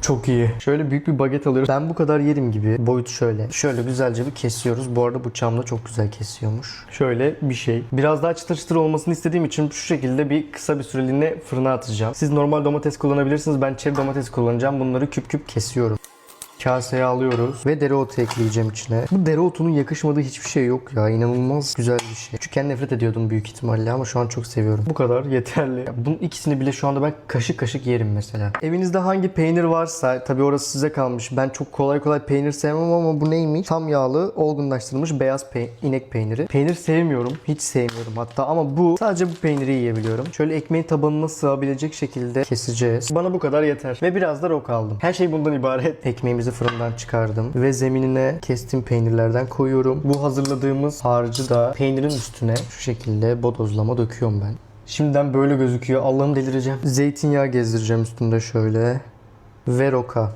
Çok iyi. Şöyle büyük bir baget alıyoruz. Ben bu kadar yerim gibi. Boyut şöyle. Şöyle güzelce bir kesiyoruz. Bu arada bıçağım da çok güzel kesiyormuş. Şöyle bir şey. Biraz daha çıtır çıtır olmasını istediğim için şu şekilde bir kısa bir süreliğine fırına atacağım. Siz normal domates kullanabilirsiniz. Ben çeri domates kullanacağım. Bunları küp küp kesiyorum. Kaseye alıyoruz ve dereotu ekleyeceğim içine. Bu dereotunun yakışmadığı hiçbir şey yok ya. İnanılmaz güzel bir şey. Küçükken nefret ediyordum büyük ihtimalle ama şu an çok seviyorum. Bu kadar yeterli. Ya bunun ikisini bile şu anda ben kaşık kaşık yerim mesela. Evinizde hangi peynir varsa tabii orası size kalmış. Ben çok kolay kolay peynir sevmem ama bu neymiş? Tam yağlı, olgunlaştırılmış beyaz pe- inek peyniri. Peynir sevmiyorum. Hiç sevmiyorum hatta ama bu sadece bu peyniri yiyebiliyorum. Şöyle ekmeğin tabanına sığabilecek şekilde keseceğiz. Bana bu kadar yeter. Ve biraz da roka aldım. Her şey bundan ibaret. Ekmeğimizi fırından çıkardım. Ve zeminine kestiğim peynirlerden koyuyorum. Bu hazırladığımız harcı da peynirin üstüne şu şekilde bodozlama döküyorum ben. Şimdiden böyle gözüküyor. Allah'ım delireceğim. Zeytinyağı gezdireceğim üstünde şöyle. Ve roka.